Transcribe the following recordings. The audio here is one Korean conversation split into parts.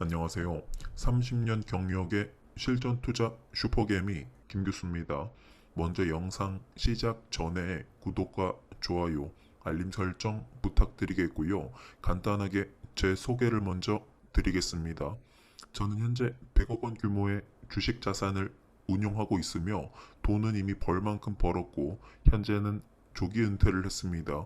안녕하세요. 30년 경력의 실전 투자 슈퍼게임이 김규수입니다. 먼저 영상 시작 전에 구독과 좋아요, 알림 설정 부탁드리겠고요. 간단하게 제 소개를 먼저 드리겠습니다. 저는 현재 100억 원 규모의 주식 자산을 운용하고 있으며 돈은 이미 벌 만큼 벌었고 현재는 조기 은퇴를 했습니다.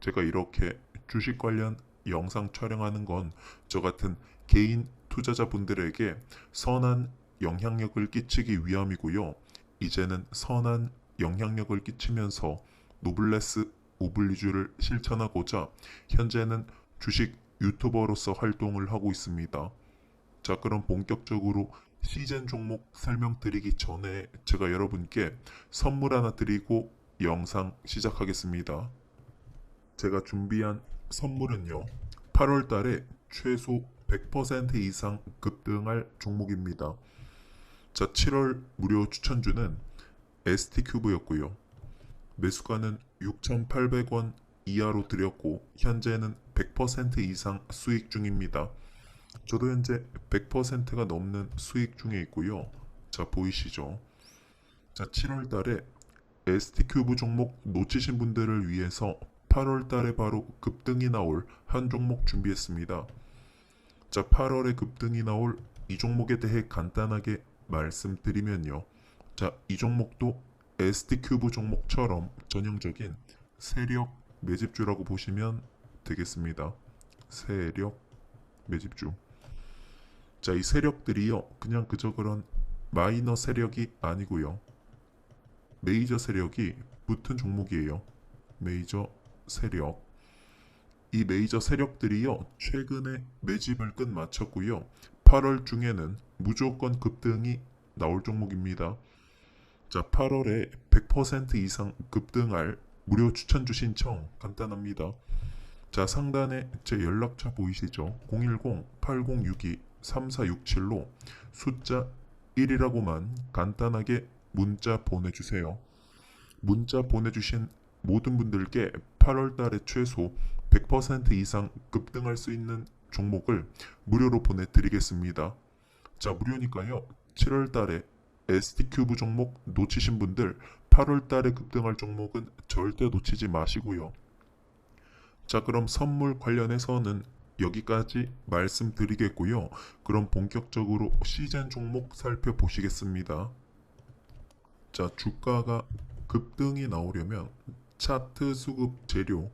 제가 이렇게 주식 관련 영상 촬영하는 건 저 같은 개인 투자자분들에게 선한 영향력을 끼치기 위함이고요. 이제는 선한 영향력을 끼치면서 노블레스 오블리주를 실천하고자 현재는 주식 유튜버로서 활동을 하고 있습니다. 자, 그럼 본격적으로 시즌 종목 설명드리기 전에 제가 여러분께 선물 하나 드리고 영상 시작하겠습니다. 제가 준비한 선물은요. 8월 달에 최소 100% 이상 급등할 종목입니다. 자, 7월 무료 추천주는 ST큐브였고요. 매수가는 6,800원 이하로 드렸고 현재는 100% 이상 수익 중입니다. 저도 현재 100%가 넘는 수익 중에 있고요. 자, 보이시죠? 자, 7월 달에 ST큐브 종목 놓치신 분들을 위해서 8월 달에 바로 급등이 나올 한 종목 준비했습니다. 자, 8월에 급등이 나올 이 종목에 대해 간단하게 말씀드리면요. 자, 이 종목도 ST큐브 종목처럼 전형적인 세력 매집주라고 보시면 되겠습니다. 세력 매집주. 자, 이 세력들이요. 그냥 그저 그런 마이너 세력이 아니고요. 메이저 세력이 붙은 종목이에요. 메이저 세력. 이 메이저 세력들이요. 최근에 매집을 끝마쳤고요. 8월 중에는 무조건 급등이 나올 종목입니다. 자, 8월에 100% 이상 급등할 무료 추천 주 신 청 간단합니다. 자, 상단에 제 연락처 보이시죠? 010-8062-3467로 숫자 1이라고만 간단하게 문자 보내주세요. 문자 보내주신 모든 분들께 8월 달에 최소 100% 이상 급등할 수 있는 종목을 무료로 보내드리겠습니다. 자, 무료니까요. 7월 달에 ST큐브 종목 놓치신 분들 8월 달에 급등할 종목은 절대 놓치지 마시고요. 자, 그럼 선물 관련해서는 여기까지 말씀드리겠고요. 그럼 본격적으로 시즌 종목 살펴보시겠습니다. 자, 주가가 급등이 나오려면 차트 수급 재료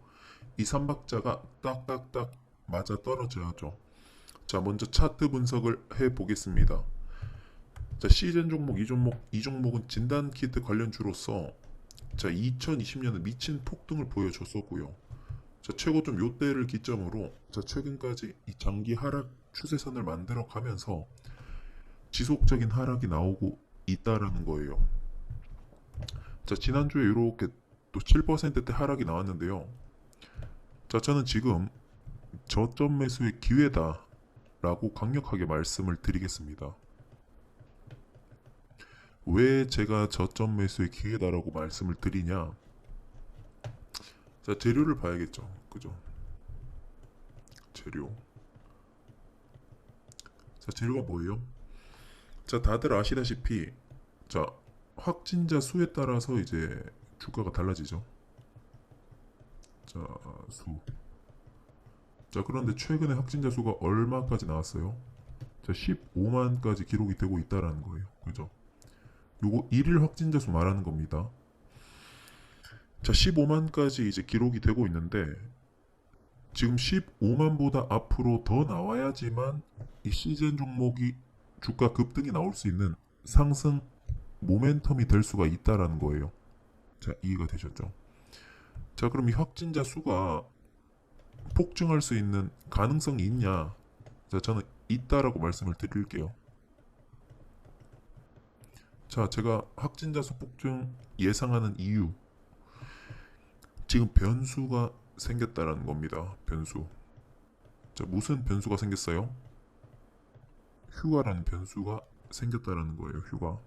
이 삼박자가 딱딱딱 맞아 떨어져야죠. 자, 먼저 차트 분석을 해 보겠습니다. 자, 시즌 종목 이 종목 이 종목은 진단 키트 관련주로서 자, 2020년에 미친 폭등을 보여줬었고요. 자, 최고점 요때를 기점으로 자, 최근까지 이 장기 하락 추세선을 만들어 가면서 지속적인 하락이 나오고 있다라는 거예요. 자, 지난주에 이렇게 또 7%대 하락이 나왔는데요. 자, 저는 지금 저점 매수의 기회다 라고 강력하게 말씀을 드리겠습니다. 왜 제가 저점 매수의 기회다라고 말씀을 드리냐? 자, 재료를 봐야겠죠. 그죠? 재료. 자, 재료가 뭐예요? 자, 다들 아시다시피 자, 확진자 수에 따라서 이제 주가가 달라지죠. 자, 수. 자, 그런데 최근에 확진자 수가 얼마까지 나왔어요? 자, 15만까지 기록이 되고 있다라는 거예요. 그죠? 요거 1일 확진자 수 말하는 겁니다. 자, 15만까지 이제 기록이 되고 있는데 지금 15만보다 앞으로 더 나와야지만 이 시즌 종목이 주가 급등이 나올 수 있는 상승 모멘텀이 될 수가 있다라는 거예요. 자, 이해가 되셨죠? 자, 그럼 이 확진자 수가 폭증할 수 있는 가능성이 있냐? 자, 저는 있다라고 말씀을 드릴게요. 자, 제가 확진자 수 폭증 예상하는 이유. 지금 변수가 생겼다라는 겁니다. 변수. 자, 무슨 변수가 생겼어요? 휴가라는 변수가 생겼다라는 거예요. 휴가.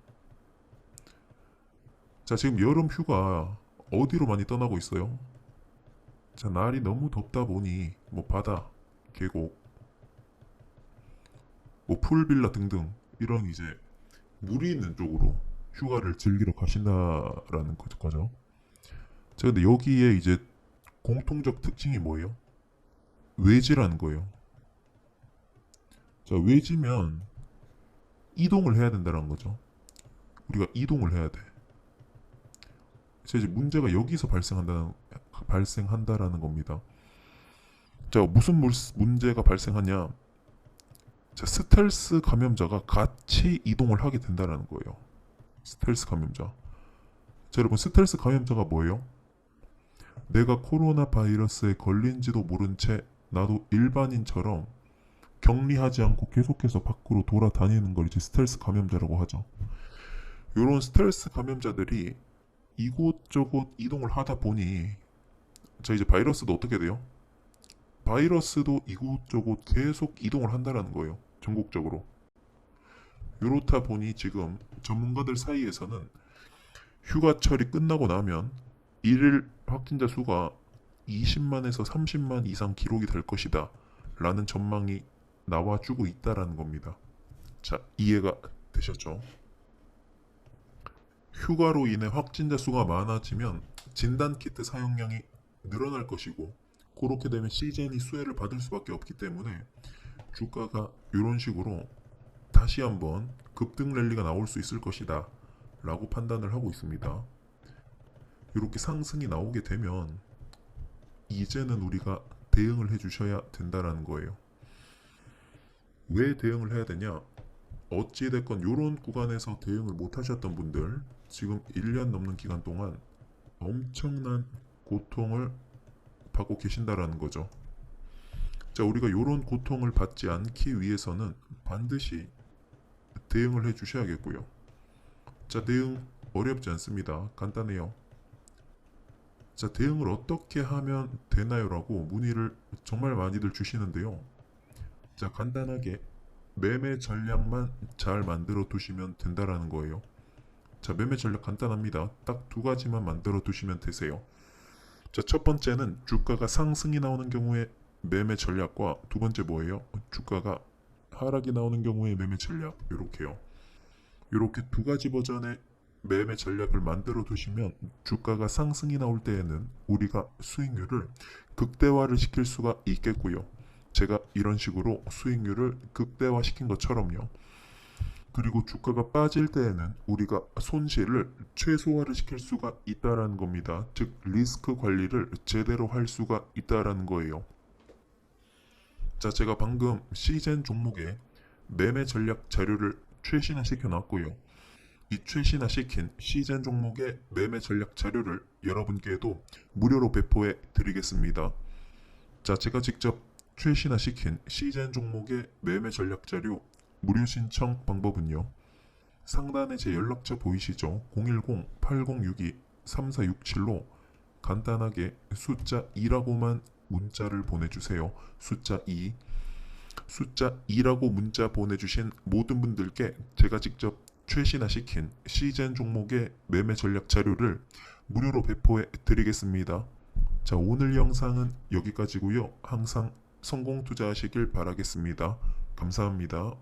자, 지금 여름 휴가 어디로 많이 떠나고 있어요? 자, 날이 너무 덥다 보니 뭐 바다, 계곡 뭐 풀빌라 등등 이런 이제 물이 있는 쪽으로 휴가를 즐기러 가신다라는 거- 거죠. 자, 근데 여기에 이제 공통적 특징이 뭐예요? 외지라는 거예요. 자, 외지면 이동을 해야 된다는 거죠. 우리가 이동을 해야 돼. 자, 이제 문제가 여기서 발생한다는 발생한다라는 겁니다. 자, 무슨 물- 문제가 발생하냐? 자, 스텔스 감염자가 같이 이동을 하게 된다라는 거예요. 스텔스 감염자. 자, 여러분, 스텔스 감염자가 뭐예요? 내가 코로나 바이러스에 걸린지도 모른 채 나도 일반인처럼 격리하지 않고 계속해서 밖으로 돌아다니는 걸 이제 스텔스 감염자라고 하죠. 이런 스텔스 감염자들이 이곳저곳 이동을 하다 보니 자 이제 바이러스도 어떻게 돼요? 바이러스도 이곳저곳 계속 이동을 한다라는 거예요. 전국적으로. 이렇다 보니 지금 전문가들 사이에서는 휴가철이 끝나고 나면 일일 확진자 수가 20만에서 30만 이상 기록이 될 것이다. 라는 전망이 나와주고 있다라는 겁니다. 자, 이해가 되셨죠? 휴가로 인해 확진자 수가 많아지면 진단 키트 사용량이 늘어날 것이고 그렇게 되면 시즌이 수혜를 받을 수밖에 없기 때문에 주가가 이런 식으로 다시 한번 급등 랠리가 나올 수 있을 것이다 라고 판단을 하고 있습니다. 이렇게 상승이 나오게 되면 이제는 우리가 대응을 해 주셔야 된다라는 거예요. 왜 대응을 해야 되냐? 어찌됐건 이런 구간에서 대응을 못 하셨던 분들 지금 1년 넘는 기간 동안 엄청난 고통을 받고 계신다라는 거죠. 자, 우리가 이런 고통을 받지 않기 위해서는 반드시 대응을 해 주셔야겠고요. 자, 대응 어렵지 않습니다. 간단해요. 자, 대응을 어떻게 하면 되나요 라고 문의를 정말 많이들 주시는데요. 자, 간단하게 매매 전략만 잘 만들어 두시면 된다라는 거예요. 자, 매매 전략 간단합니다. 딱 두 가지만 만들어 두시면 되세요. 자, 첫 번째는 주가가 상승이 나오는 경우에 매매 전략과 두 번째 뭐예요? 주가가 하락이 나오는 경우에 매매 전략 이렇게요. 이렇게 두 가지 버전의 매매 전략을 만들어 두시면 주가가 상승이 나올 때에는 우리가 수익률을 극대화를 시킬 수가 있겠고요. 제가 이런 식으로 수익률을 극대화시킨 것처럼요. 그리고 주가가 빠질 때에는 우리가 손실을 최소화를 시킬 수가 있다라는 겁니다. 즉 리스크 관리를 제대로 할 수가 있다라는 거예요. 자, 제가 방금 시젠 종목에 매매 전략 자료를 최신화 시켜 놨고요. 이 최신화 시킨 시젠 종목의 매매 전략 자료를 여러분께도 무료로 배포해 드리겠습니다. 자, 제가 직접 최신화 시킨 시젠 종목의 매매 전략 자료 무료 신청 방법은요. 상단에 제 연락처 보이시죠? 010-8062-3467로 간단하게 숫자 2라고만 문자를 보내주세요. 숫자 2. 숫자 2라고 문자 보내주신 모든 분들께 제가 직접 최신화 시킨 시젠 종목의 매매 전략 자료를 무료로 배포해 드리겠습니다. 자, 오늘 영상은 여기까지고요. 항상 성공 투자하시길 바라겠습니다. 감사합니다.